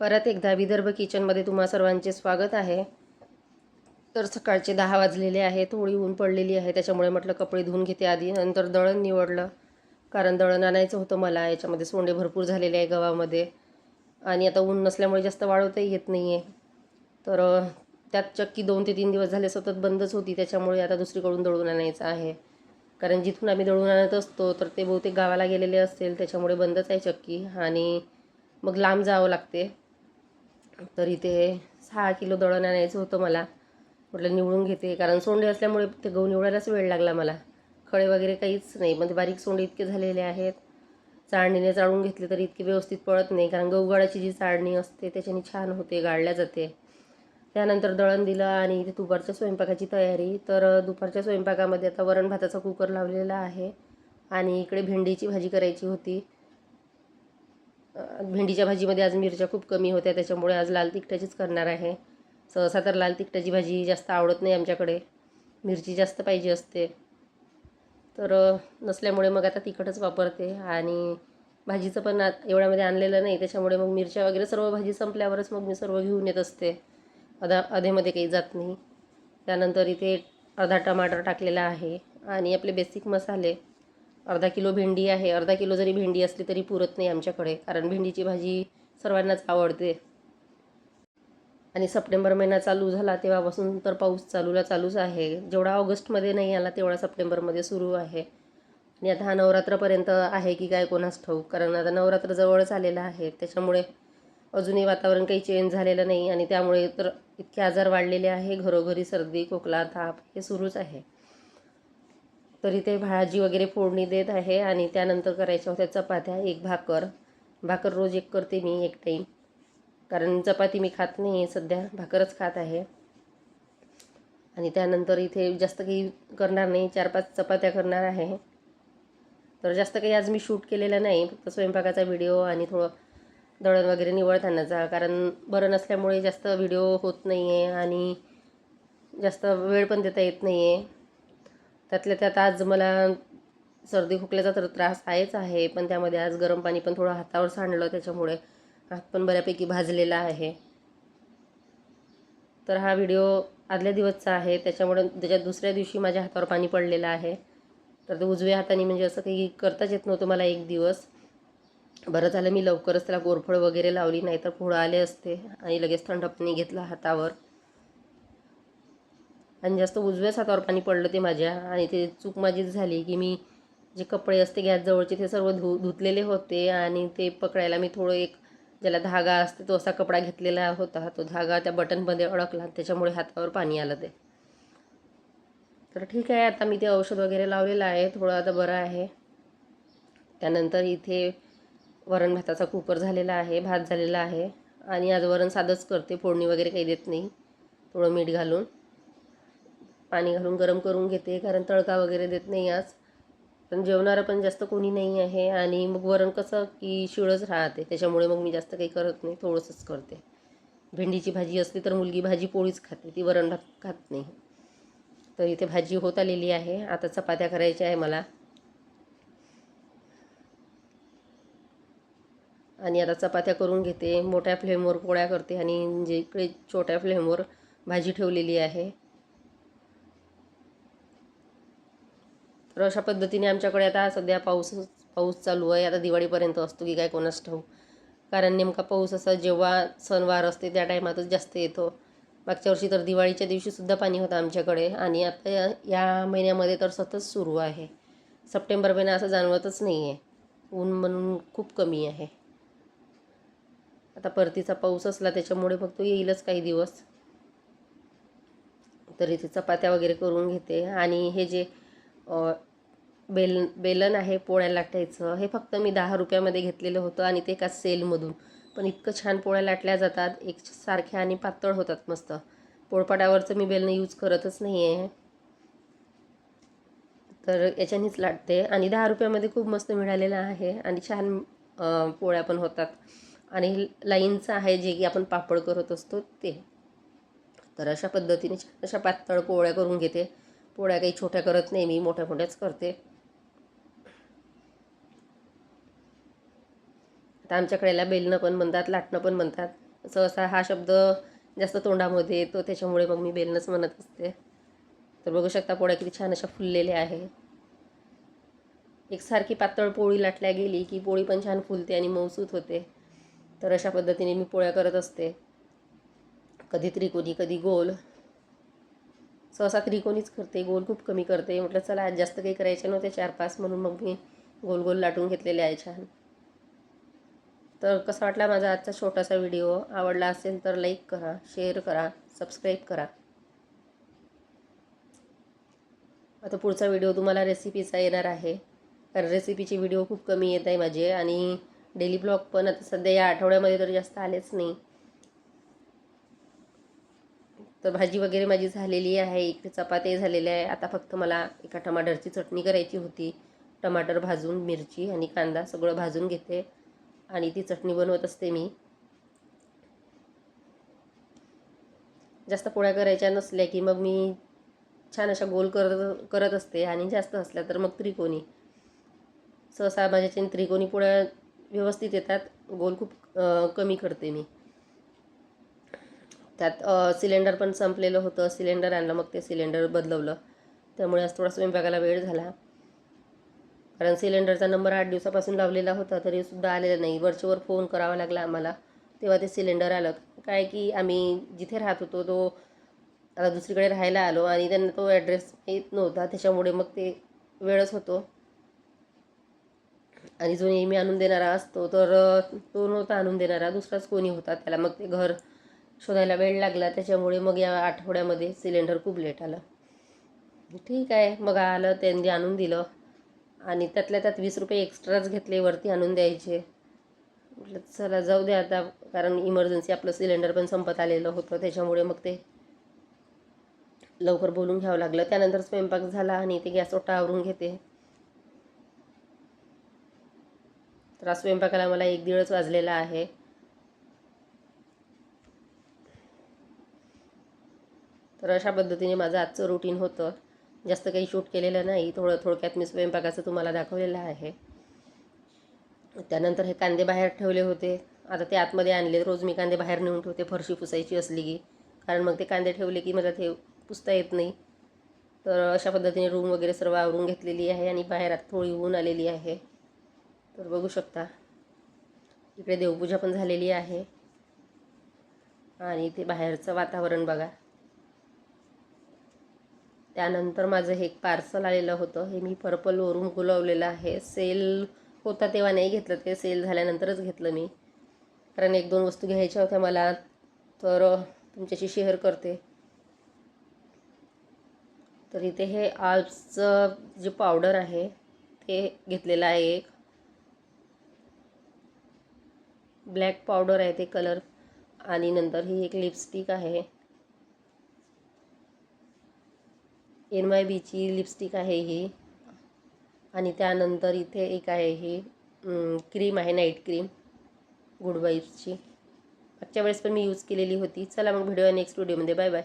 परत एकदा विदर्भ किचनमध्ये तुम्हा सर्वांचे स्वागत आहे. तर सकाळचे दहा वाजलेले आहे थोडी ऊन पडलेली आहे त्याच्यामुळे म्हटलं कपडे धुवून घेते आधी नंतर दळण निवडलं. कारण दळण आणायचं होतं मला याच्यामध्ये सोंडे भरपूर झालेले आहे गव्हामध्ये. आणि आता ऊन नसल्यामुळे जास्त वाळवताही येत नाही आहे तर त्यात चक्की दोन ते तीन दिवस झाले सतत बंदच होती त्याच्यामुळे आता दुसरीकडून दळून आणायचं आहे. कारण जिथून आम्ही दळून आणत असतो तर ते बहुतेक गावाला गेलेले असतील त्याच्यामुळे बंदच आहे चक्की. आणि मग लांब जावं लागते. तर इथे सहा किलो दळण आणायचं होतं मला. म्हटलं निवडून घेते कारण सोंडे असल्यामुळे ते गहू निवडायलाच वेळ लागला मला. खळे वगैरे काहीच नाही म्हणजे बारीक सोंडे इतके झालेले आहेत. चाळणीने चाळून घेतले तरी इतके व्यवस्थित पळत नाही कारण गहूगाळाची जी चाळणी असते त्याच्याने छान होते गाळल्या जाते. त्यानंतर दळण दिलं आणि इथे दुपारच्या स्वयंपाकाची तयारी. तर दुपारच्या स्वयंपाकामध्ये आता वरण भाताचा कुकर लावलेला आहे आणि इकडे भेंडीची भाजी करायची होती. भेंडीच्या भाजीमध्ये आज मिरच्या खूप कमी होत्या त्याच्यामुळे आज लाल तिखटाचीच करणार आहे. सहसा तर लाल तिखटाची भाजी जास्त आवडत नाही आमच्याकडे. मिरची जास्त पाहिजे असते. तर नसल्यामुळे मग आता तिखटच वापरते आणि भाजीचं पण एवढ्यामध्ये आणलेलं नाही त्याच्यामुळे मग मिरच्या वगैरे सर्व भाजी संपल्यावरच मग मी सर्व घेऊन येत असते. अदा अधेमध्ये काही जात नाही. त्यानंतर इथे अर्धा टमाटर टाकलेला आहे आणि आपले बेसिक मसाले. अर्धा किलो भेंडी आहे. अर्धा किलो जरी भेंडी असली तरी पुरत नाही आमच्याकडे कारण भेंडीची भाजी सर्वांनाच आवडते. आणि सप्टेंबर महिना चालू झाला तेव्हापासून तर पाऊस चालूला चालूच आहे. जेवढा ऑगस्टमध्ये नाही आला तेवढा सप्टेंबरमध्ये सुरू आहे. आणि आता हा नवरात्रपर्यंत आहे की काय कोणास ठाऊक? कारण आता नवरात्र जवळच आलेलं आहे. त्याच्यामुळे अजूनही वातावरण काही चेंज झालेलं नाही. आणि त्यामुळे तर इतके आजार वाढलेले आहे. घरोघरी सर्दी खोकला ताप हे सुरूच आहे. तरी ते भाजी वगैरे फोडणी देत आहे आणि त्यानंतर करायच्या होत्या चपात्या. एक भाकर. भाकर रोज एक करते मी एक टाईम कारण चपाती मी खात नाही सध्या. भाकरच खात आहे. आणि त्यानंतर इथे जास्त काही करणार नाही. चार पाच चपात्या करणार आहे. तर जास्त काही आज मी शूट केलेलं नाही. फक्त स्वयंपाकाचा व्हिडिओ आणि थोडं दळण वगैरे निवळतानाचा कारण बरं नसल्यामुळे जास्त व्हिडिओ होत नाही आहे आणि जास्त वेळ पण देता येत नाही आहे त्यातल्या त्यात आज मला सर्दी खोकल्याचा तर त्रास आहेच आहे पण त्यामध्ये आज गरम पाणी पण थोडं हातावर सांडलं त्याच्यामुळे हात पण बऱ्यापैकी भाजलेला आहे. तर हा व्हिडिओ आदल्या दिवसचा आहे त्याच्यामुळे त्याच्यात दुसऱ्या दिवशी माझ्या हातावर पाणी पडलेलं आहे. तर ते उजव्या हाताने म्हणजे असं काही करताच येत नव्हतं मला एक दिवस. बरं झालं मी लवकरच त्याला गोरफळ वगैरे लावली नाही तर पुढं आले असते आणि लगेच थंड पाणी घेतलं हातावर. आणि जास्त उजव्याच हातावर पाणी पडलं ते माझ्या आणि ते चूक माझीच झाली की मी जे कपडे असते गॅस जवळचे ते सर्व धु धुतलेले होते आणि ते पकडायला मी थोडं एक ज्याला धागा असते तो असा कपडा घेतलेला होता. तो धागा त्या बटनमध्ये अडकला त्याच्यामुळे हातावर पाणी आलं ते. तर ठीक आहे आता मी ते औषध वगैरे लावलेलं आहे. थोडं आता बरं आहे. त्यानंतर इथे वरण भाताचा कुकर झालेला आहे भात झालेला आहे. आणि आज वरण साधंच करते फोडणी वगैरे काही देत नाही. थोडं मीठ घालून. पाणी घालून गरम करून घेते. कारण तडका वगैरे देत नाही आज. पण जेवणारं पण जास्त कोणी नाही आहे. आणि मग वरण कसं की शिळच राहते. त्याच्यामुळे मग मी जास्त काही करत नाही. थोडंसंच करते. भेंडीची भाजी असली तर मुलगी भाजी पोळीच खाते. ती वरण भात खात नाही. तर इथे भाजी होत आलेली आहे. आता चपात्या करायच्या आहे मला. आणि आता चपात्या करून घेते. मोठ्या फ्लेमवर पोळ्या करते. आणि जे इकडे छोट्या फ्लेमवर भाजी ठेवलेली आहे. तर अशा पद्धतीने आमच्याकडे आता सध्या पाऊस पाऊस चालू आहे. आता दिवाळीपर्यंत असतो की काय कोणास ठाऊ कारण नेमका पाऊस असा जेव्हा सणवार असते त्या टायमातच जास्त येतो. मागच्या वर्षी तर दिवाळीच्या दिवशीसुद्धा पाणी होतं आमच्याकडे. आणि आता या- या महिन्यामध्ये तर सतत सुरू आहे. सप्टेंबर महिना असं जाणवतच नाही आहे ऊन म्हणून खूप कमी आहे. आता परतीचा पाऊस असला त्याच्यामुळे फक्त येईलच काही दिवस. तरी ते चपात्या वगैरे करून घेते. आणि हे जे बेल बेलन आहे पोळ्या लाटायचं. हे फक्त मी दहा रुपयामध्ये घेतलेलं होतं आणि ते एका सेलमधून. पण इतकं छान पोळ्या लाटल्या जातात. एक सारख्या आणि पातळ होतात मस्त. पोळपाटावरचं मी बेलन यूज करतच नाही आहे तर याच्यानेच लाटते. आणि दहा रुपयामध्ये खूप मस्त मिळालेलं आहे. आणि छान पोळ्या पण होतात. आणि लाईनचं आहे जे की आपण पापड करत असतो ते. तर अशा पद्धतीने छान अशा पातळ पोळ्या करून घेते. पोळ्या काही छोट्या करत नाही मी मोठ्या मोठ्याच करते. आता आमच्याकडे याला बेलणं पण म्हणतात लाटणं पण म्हणतात. सहसा हा शब्द जास्त तोंडामध्ये येतो त्याच्यामुळे मग मी बेलणंच म्हणत असते. तर बघू शकता पोळ्या किती छान अशा फुललेल्या आहे एकसारखी पातळ पोळी लाटल्या गेली की पोळी पण छान फुलते आणि मऊसूत होते. तर अशा पद्धतीने मी पोळ्या करत असते. कधी त्रिकोणी कधी गोल सहसा त्रिकोणीच करते गोल खूप कमी करते. म्हटलं चला आज जास्त काही करायचे नव्हते चार पाच म्हणून मग मी गोल गोल लाटून घेतलेले आहे छान. तर कसा वाटला माझा आजचा छोटासा व्हिडिओ? आवडला असेल तर लाईक करा शेअर करा सबस्क्राईब करा. आता पुढचा व्हिडिओ तुम्हाला रेसिपीचा येणार आहे. कारण रेसिपीचे व्हिडिओ खूप कमी येत आहे माझे आणि डेली ब्लॉग पण आता सध्या या आठवड्यामध्ये तर जास्त आलेच नाही. तर भाजी वगैरे माझी झालेली आहे इकडे चपाती झालेल्या आहे. आता फक्त मला एका टमाटरची चटणी करायची होती. टमाटर भाजून मिरची आणि कांदा सगळं भाजून घेते आणि ती चटणी बनवत असते मी. जास्त पोळ्या करायच्या नसल्या की मग मी छान अशा गोल करत करत असते आणि जास्त असल्या तर मग त्रिकोणी. सहसा माझ्याच्या त्रिकोणी पोळ्या व्यवस्थित येतात. गोल खूप कमी करते मी. त्यात सिलेंडर पण संपलेलं होतं. सिलेंडर आणलं मग ते सिलेंडर बदलवलं. त्यामुळे आज थोडा स्वयंपाकाला वेळ झाला. कारण सिलेंडरचा नंबर आठ दिवसापासून लावलेला होता तरीसुद्धा आलेला नाही. वरच्यावर फोन करावा लागला आम्हाला. तेव्हा ते सिलेंडर आलं. काय की आम्ही जिथे राहत होतो तो आता दुसरीकडे राहायला आलो आणि त्यांना तो ॲड्रेस येत नव्हता. त्याच्यामुळे मग ते वेळच होतो. आणि जो नेहमी आणून देणारा असतो तर तो नव्हता आणून देणारा. दुसराच कोणी होता त्याला. मग ते घर शोधायला वेळ लागला त्याच्यामुळे मग या आठवड्यामध्ये सिलेंडर खूप लेट आलं. ठीक आहे मग आलं त्यांनी आणून दिलं. आणि त्यातल्या त्यात वीस रुपये एक्स्ट्राच घेतले वरती आणून द्यायचे. म्हटलं चला जाऊ दे आता कारण इमर्जन्सी आपलं सिलेंडर पण संपत आलेलं होतं त्याच्यामुळे मग ते लवकर बोलून घ्यावं लागलं. त्यानंतर स्वयंपाक झाला आणि ते गॅस ओटा आवरून घेते. तर स्वयंपाकाला मला एक दीडच वाजलेला आहे. तर अशा पद्धतीने माझं आजचं रुटीन होतं. जास्त काही शूट केलेलं नाही. थोडं थोडक्यात मी स्वयंपाकाचं तुम्हाला दाखवलेलं आहे. त्यानंतर हे कांदे बाहेर ठेवले होते. आता ते आतमध्ये आणले रोज मी कांदे बाहेर नेऊन ठेवते. फरशी पुसायची असली की. कारण मग ते कांदे ठेवले की मला ते पुसता येत नाही. तर अशा पद्धतीने रूम वगैरे सर्व आवरून घेतलेली आहे आणि बाहेर आता थोडी ऊन आलेली आहे. तर बघू शकता. इकडे देवपूजा पण झालेली आहे. आणि ते बाहेरचं वातावरण बघा. त्यानंतर माझं हे एक पार्सल आलेलं होतं. हे मी पर्पलवरून गुलवलेलं आहे. सेल होता तेव्हा नाही घेतलं. ते सेल झाल्यानंतरच घेतलं मी. कारण एक दोन वस्तू घ्यायच्या होत्या मला तर तुमच्याशी शेअर करते. तर इथे हे आल्प्सचं जे पावडर आहे ते घेतलेलं आहे एक. ब्लॅक पावडर आहे ते कलर. आणि नंतर ही एक लिपस्टिक आहे. एन वाय बीची लिपस्टिक आहे ही. आणि त्यानंतर इथे एक आहे ही क्रीम आहे नाईट क्रीम गुड वाईब्सची मागच्या वेळेस पण मी यूज केलेली होती. चला मग व्हिडिओ नेक्स्ट व्हिडिओमध्ये बाय बाय